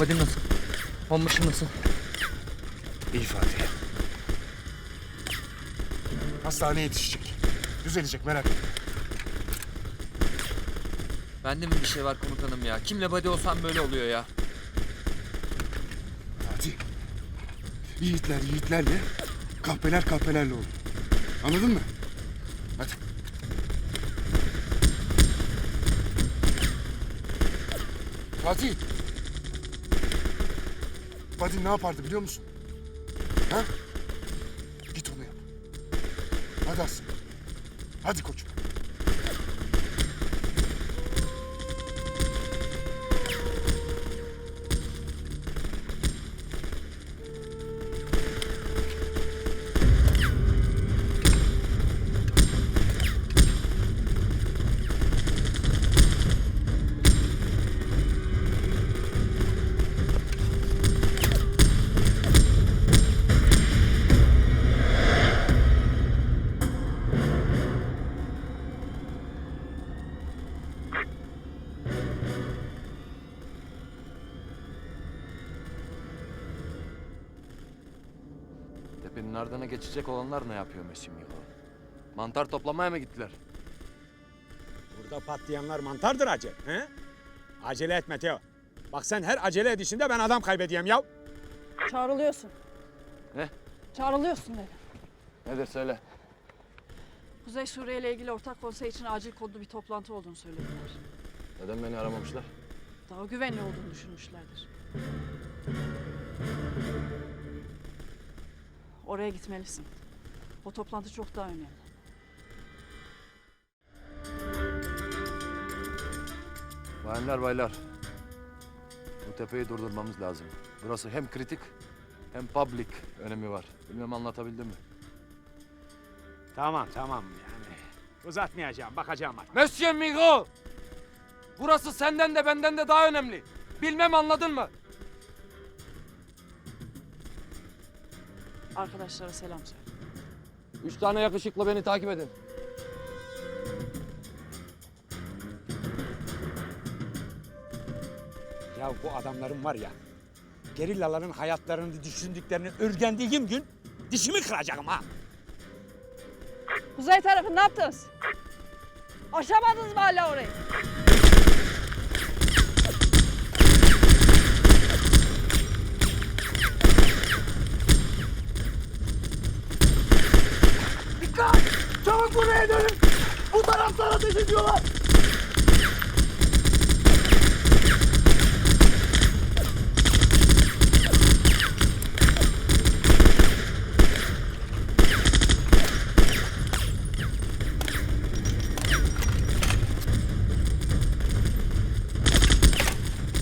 Badin nasıl? Onbaşı nasıl? İyi Fatih. Hastaneye yetişecek. Düzelecek merak etme. Bende mi bir şey var komutanım ya? Kimle body olsam böyle oluyor ya. Fatih. Yiğitler yiğitlerle, kahpeler kahpelerle olur. Anladın mı? Hadi. Fatih. Fatih ne yapardı biliyor musun? Ha? Git onu yap. Hadi Aslı. Hadi koçum. Ardına geçecek olanlar ne yapıyor Mesim? Mantar toplamaya mı gittiler? Burada patlayanlar mantardır acele. He? Acele etme Teo. Bak sen her acele edişinde ben adam kaybedeyim ya. Çağrılıyorsun. Ne? Çağrılıyorsun dedim. Nedir söyle. Kuzey Suriye ile ilgili ortak konsey için acil kodlu bir toplantı olduğunu söylediler. Neden beni aramamışlar? Daha güvenli olduğunu düşünmüşlerdir. Oraya gitmelisin. O toplantı çok daha önemli. Bayanlar baylar. Bu tepeyi durdurmamız lazım. Burası hem kritik hem public önemi var. Bilmem anlatabildim mi? Tamam tamam yani. Uzatmayacağım bakacağım artık. Monsieur Migo! Burası senden de benden de daha önemli. Bilmem anladın mı? Arkadaşlara selam söyle. Üç tane yakışıklı beni takip edin. Ya bu adamların var ya. Gerillaların hayatlarını düşündüklerini örgendiğim gün dişimi kıracağım ha. Kuzey tarafı ne yaptınız? Aşamadınız mı hala orayı? Çabuk buraya dönün. Bu taraftan ateş ediyorlar.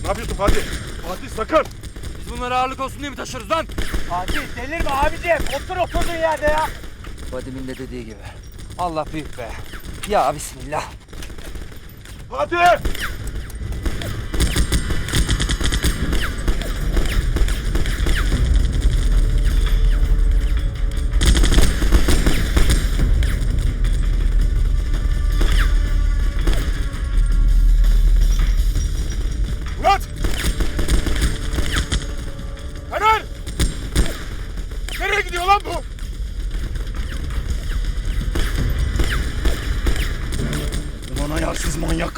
Ne yapıyorsun Fatih? Fatih sakın. Biz bunları ağırlık olsun diye mi taşırız lan? Vadim'in de dediği gibi. Allah büyük be. Ya bismillah. Fatih! Ulan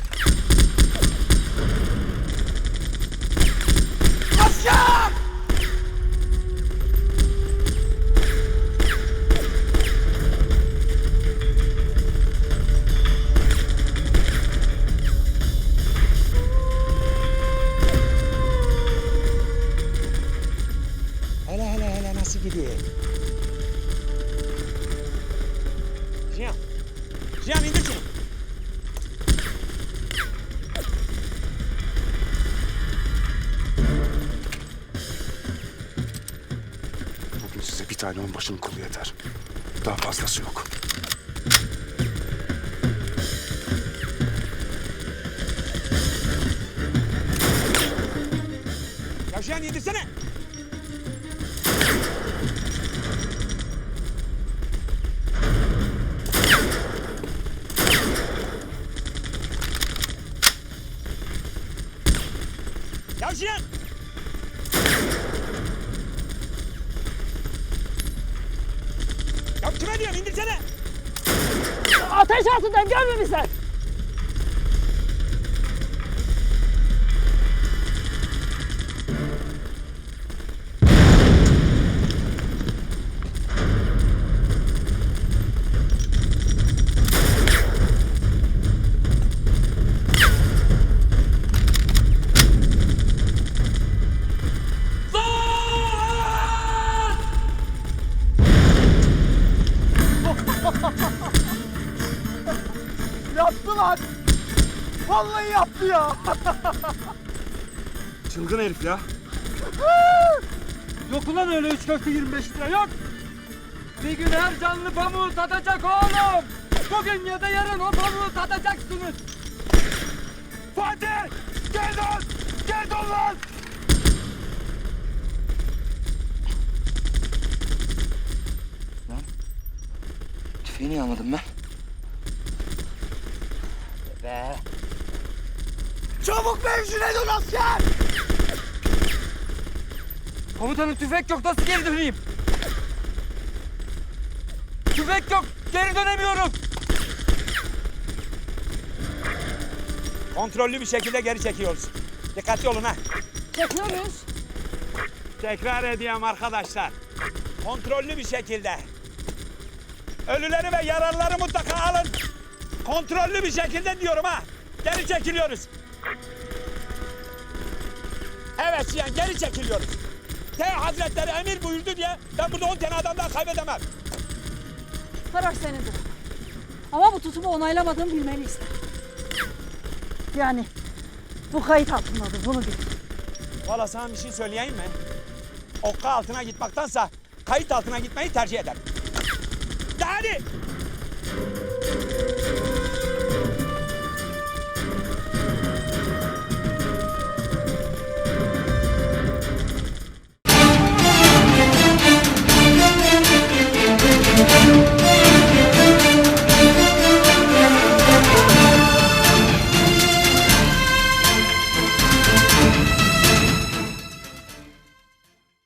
tane onbaşının kolu yeter. Daha fazlası yok. Ya Cihan indirsene. Ya Cihan. İndirsene diyorum indirsene. Ateş altından görmemişler. Yaptı lan. Vallahi yaptı ya. Çılgın herif ya. Yok ulan öyle üç köfte 25 lira yok. Bir gün her canlı pamuğu tadacak oğlum. Bugün ya da yarın o pamuğu tadacaksınız. Fatih! Gel lan! Gel lan! Lan? Tüfeği niye almadım ben? Be. Çabuk mevzine dön asker! Komutanım tüfek yok nasıl geri döneyim? Tüfek yok geri dönemiyorum. Kontrollü bir şekilde geri çekiyoruz. Dikkatli olun ha. Çekiyor muyuz? Tekrar ediyorum arkadaşlar. Kontrollü bir şekilde. Ölüleri ve yaralıları mutlaka alın. Kontrollü bir şekilde diyorum ha. Geri çekiliyoruz. Evet Cihan geri çekiliyoruz. T Hazretleri emir buyurdu diye ben burada 10 tane adam daha kaybedemem. Karar senindir. Ama bu tutumu onaylamadığımı bilmeni isterim. Yani bu kayıt altındadır bunu bil. Valla sana bir şey söyleyeyim mi? Okka altına gitmektense kayıt altına gitmeyi tercih ederim. De hadi.